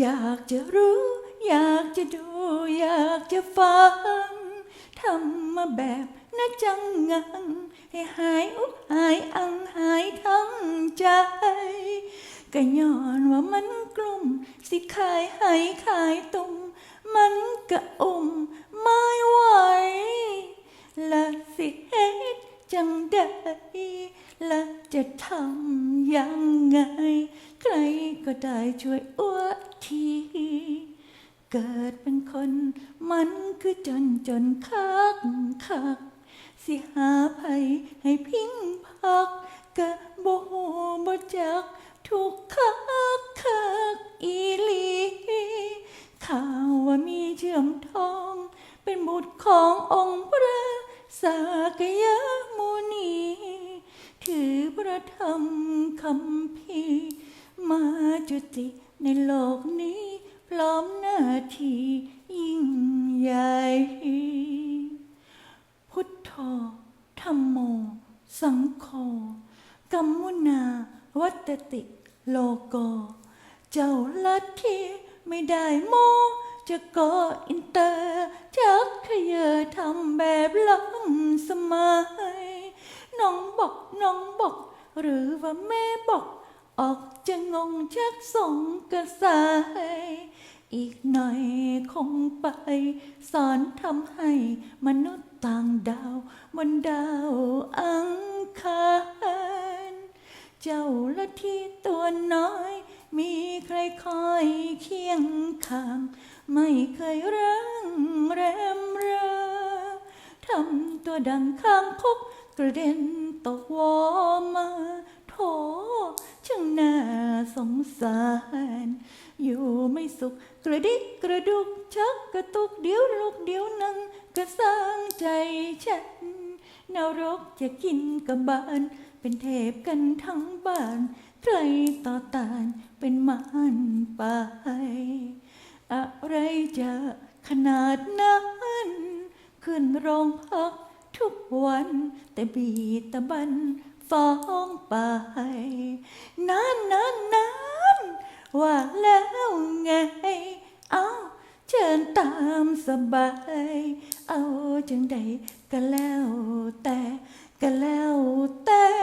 อยากจะรู้ อยากจะดู อยากจะฟังทำมาแบบน่าจังงัง ให้หายอุกหายอังหายทั้งใจก็ย้อนว่ามันกลุ่ม สิขายให้ขายตุ่มมันก็อุ่มไม่ไหวและสิเฮ็ดจังใดและจะทำยังไง ใครก็ได้ช่วยอ้ว ทีเกิดเป็นคนมันคือจนจนคักคัก สิหาภัยให้พิงพักกะบ่ฮู้บ่จักทุกคักคักอีหลีข่าวว่ามีเชื่อมทอง เป็นบุตรขององค์พระสากยมุนี ถือพระธรรมคำพี มาจุติในโลกนี้ พร้อมหน้าที่ยิ่งใหญ่ พุทโธธรรมโม สังโฆกัมมุนาวัตติโลโก เจ้าลัทธิไม่ได้โม จะก่ออินเตอร์ชักขยเยอทำแบบล้ำสมัย น้องบอกน้องบอก หรือว่าแม่บอก ออกจะงงชักสงกระสาย อีกหน่อยคงไป สอนทำให้มนุษย์ต่างดาวบนดาวอังคารเจ้าละที่ตัวน้อย มีใครคอยเคียงข้าง ไม่เคยรังแรมเรอทำตัวดังข้างคกกระเด็นตกวอมาโถ ช่างน่าสงสาร อยู่ไม่สุขกระดิกกระดุกชักกระตุกเดี๋ยวลุกเดี๋ยวนั่งกระสร้างใจฉันนรกจะกินกับบาน เป็นเทพกันทั้งบ้าน ใครต่อตานเป็นมานไป อะไรจะขนาดนั้น ขึ้นโรงพักทุกวัน แต่บีตะบันฟ้องไป ว่าแล้วไง เอาเชิญตามสบาย เอาจังใดก็แล้วแต่ก็แล้วแต่